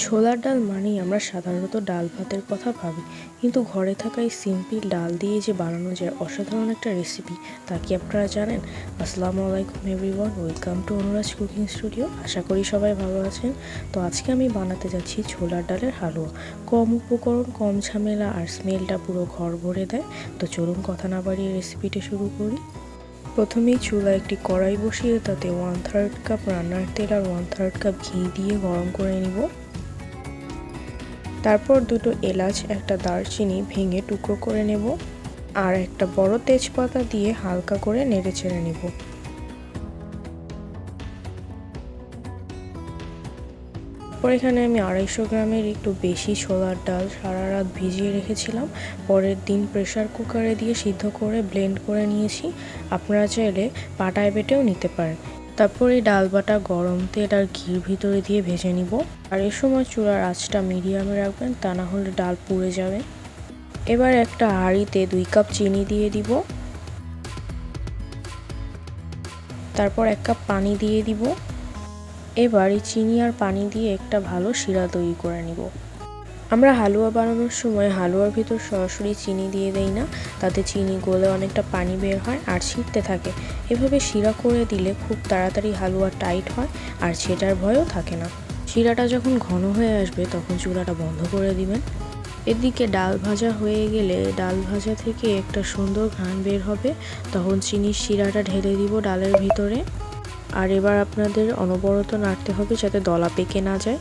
ছোলার ডাল মানেই আমরা সাধারণত ডাল ভাতের কথা ভাবি, কিন্তু ঘরে থাকা এই সিম্পল ডাল দিয়ে যে বানানো যায় অসাধারণ একটা রেসিপি তা কি আপনারা জানেন? আসসালামু আলাইকুম everyone welcome to Anuraj cooking studio আশা করি সবাই ভালো আছেন। তো আজকে আমি বানাতে যাচ্ছি ছোলার ডালের হালুয়া। কম উপকরণ, কম ঝামেলা আর স্মেলটা পুরো ঘর ভরে দেয়। তো চলুন কথা না বাড়িয়ে রেসিপিটা শুরু করি। প্রথমেই চুলা একটি কড়াই বসিয়ে তাতে ওয়ান থার্ড কাপ রান্নার তেল আর ওয়ান থার্ড কাপ ঘি দিয়ে গরম করে নিব। তারপর দুটো এলাচ, একটা দারচিনি ভেঙে টুকরো করে নেব আর একটা বড় তেজপাতা দিয়ে হালকা করে নেড়ে ছেড়ে নেব। তারপর এখানে আমি আড়াইশো গ্রামের একটু বেশি ছোলার ডাল সারা রাত ভিজিয়ে রেখেছিলাম। পরের দিন প্রেশার কুকারে দিয়ে সিদ্ধ করে ব্লেন্ড করে নিয়েছি। আপনারা চাইলে পাটায় বেটেও নিতে পারেন। তারপর এই ডাল বাটা গরম তেল আর ঘির ভিতরে দিয়ে ভেজে নিব। আর এ সময় চুলার আঁচটা মিডিয়ামে রাখবেন, তা না হলে ডাল পুড়ে যাবে। এবার একটা হাঁড়িতে দুই কাপ চিনি দিয়ে দিব। তারপর এক কাপ পানি দিয়ে দিব। এবার এই চিনি আর পানি দিয়ে একটা ভালো শিরা তৈরি করে নিব। আমরা হালুয়া বানানোর সময় হালুয়ার ভিতর সরাসরি চিনি দিয়ে দেই না। তাতে চিনি গলে অনেকটা পানি বের হয় আর ছিটতে থাকে। এভাবে শিরা করে দিলে খুব তাড়াতাড়ি হালুয়া টাইট হয় আর সেটার ভয়ও থাকে না। শিরাটা যখন ঘন হয়ে আসবে তখন চুলাটা বন্ধ করে দিবেন। এদিকে ডাল ভাজা হয়ে গেলে ডাল ভাজা থেকে একটা সুন্দর ঘ্রাণ বের হবে। তখন চিনির শিরাটা ঢেলে দিব ডালের ভিতরে। আর এবার আপনাদের অনবরত নাড়তে হবে যাতে দলা পেকে না যায়।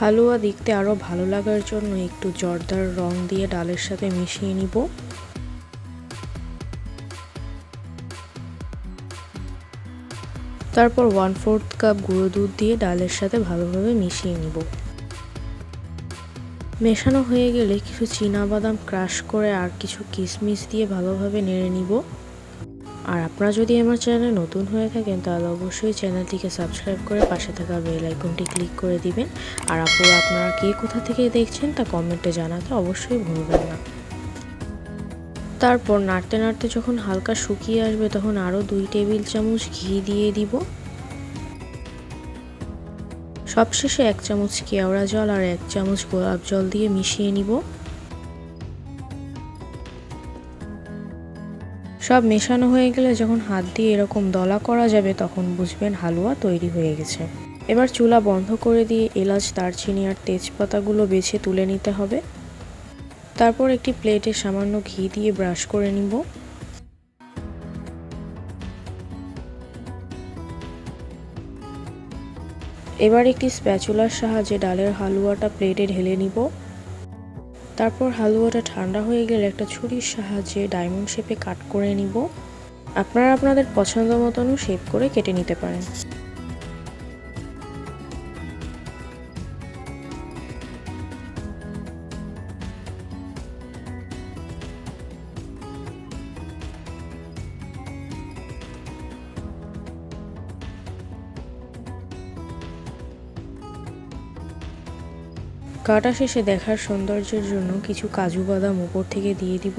হালুয়া দেখতে আরও ভালো লাগার জন্য একটু জর্দার রং দিয়ে ডালের সাথে মিশিয়ে নিব। তারপর ওয়ান ফোর্থ কাপ গুঁড়ো দুধ দিয়ে ডালের সাথে ভালোভাবে মিশিয়ে নিব। মেশানো হয়ে গেলে কিছু বাদাম ক্রাশ করে আর কিছু কিশমিশ দিয়ে ভালোভাবে নেড়ে নিব। আর আপনারা যদি আমার চ্যানেলে নতুন হয়ে থাকেন, তাহলে অবশ্যই চ্যানেলটিকে সাবস্ক্রাইব করে পাশে থাকা বেল আইকনটি ক্লিক করে দিবেন। আর আপুরা, আপনারা কে কোথা থেকে দেখছেন তা কমেন্টে জানাতে অবশ্যই ভুলবেন না। তারপর নাড়তে নাড়তে যখন হালকা শুকিয়ে আসবে, তখন আরও দুই টেবিল চামচ ঘি দিয়ে দিব। সবশেষে এক চামচ কেওড়া জল আর এক চামচ গোলাপ জল দিয়ে মিশিয়ে নিব। সব মেশানো হয়ে গেলে যখন হাত দিয়ে এরকম দলা করা যাবে তখন বুঝবেন হালুয়া তৈরি হয়ে গেছে। এবার চুলা বন্ধ করে দিয়ে এলাচ, দারচিনি আর তেজপাতাগুলো বেছে তুলে নিতে হবে। তারপর একটি প্লেটে সামান্য ঘি দিয়ে ব্রাশ করে নিব। এবার একটি স্প্যাচুলার সাহায্যে ডালের হালুয়াটা প্লেটে ঢেলে নিব। তারপর হালুয়াটা ঠান্ডা হয়ে গেলে একটা ছুরির সাহায্যে ডায়মন্ড শেপে কাট করে নিব। আপনারা আপনাদের পছন্দ মতনও শেপ করে কেটে নিতে পারেন। কাটা শেষে দেখার সৌন্দর্যের জন্য কিছু কাজু বাদাম উপর থেকে দিয়ে দিব।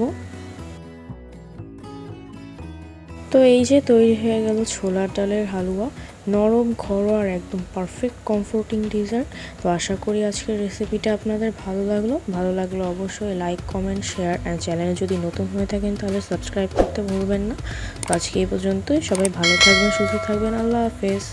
তো এই যে তৈরি হয়ে গেল ছোলার ডালের হালুয়া, নরম, ঘরোয়া আর একদম পারফেক্ট কমফোর্টিং ডিজার্ট তো আশা করি আজকের রেসিপিটা আপনাদের ভালো লাগল। ভালো লাগল অবশ্যই লাইক কমেন্ট শেয়ার অ্যান্ড চ্যানেলে যদি নতুন হয়ে থাকেন তাহলে সাবস্ক্রাইব করতে ভুলবেন না। তো আজকে এই পর্যন্তই। সবাই ভালো থাকবেন, সুস্থ থাকবেন। আল্লাহ হাফেজ।